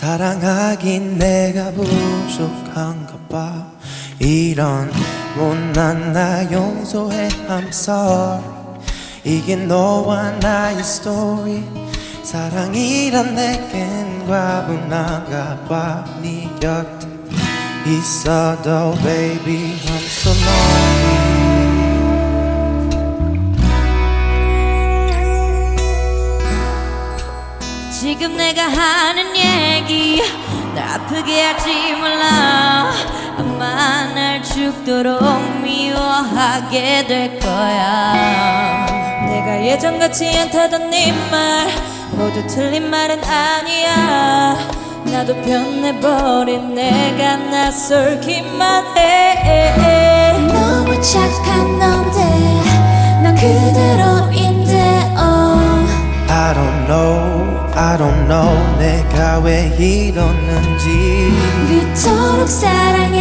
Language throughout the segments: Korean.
사랑하긴 내가 부족한가 봐. 이런 못난 나 용서해 I'm sorry. 이게 너와 나의 스토리 사랑이란 내겐 과분한가 봐네 곁에 있어도 baby I'm so lonely 지금 내가 하는 얘기. 날 아프게 하지 말라. 아마 날 죽도록 미워하게 될 거야. 내가 예전같이 않다던 네 말 모두 틀린 말은 아니야. 나도 변해버린 내가 낯설기만 해 don't know I don't know 내가 왜 이러는지 그토록 사랑했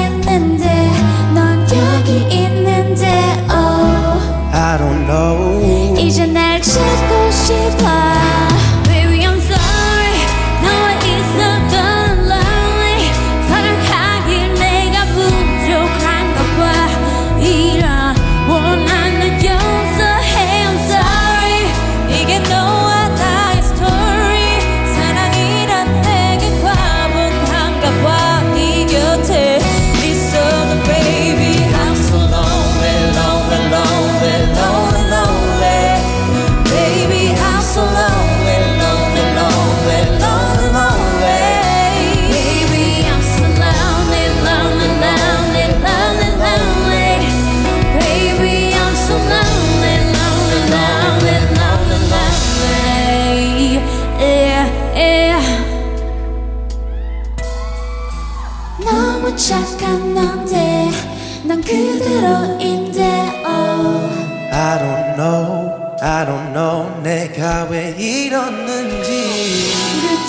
착한 넌데 난 그대로인데 oh I don't know I don't know 내가 왜 이러는지.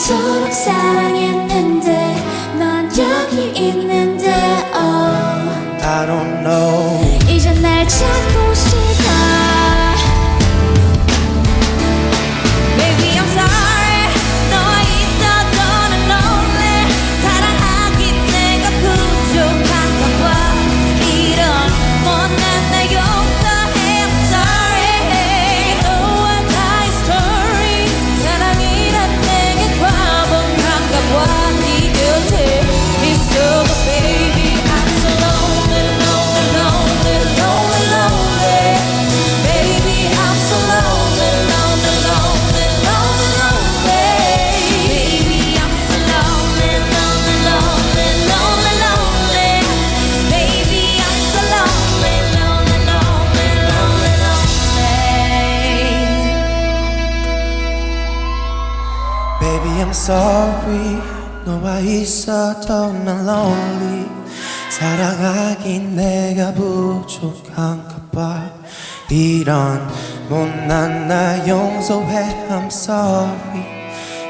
그토록 사랑했는데 넌 여기 있는데 oh I don't know. 이제 날 찾고 Baby I'm sorry. 너와 있어도 난 lonely. 사랑하긴 내가 부족한가 봐. 이런 못난 나 용서해. I'm sorry.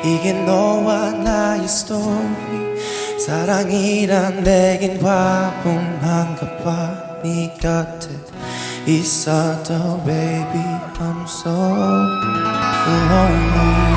이게 너와 나의 story. 사랑이란 내겐 과분한가 봐네 곁에 있어도 baby I'm so lonely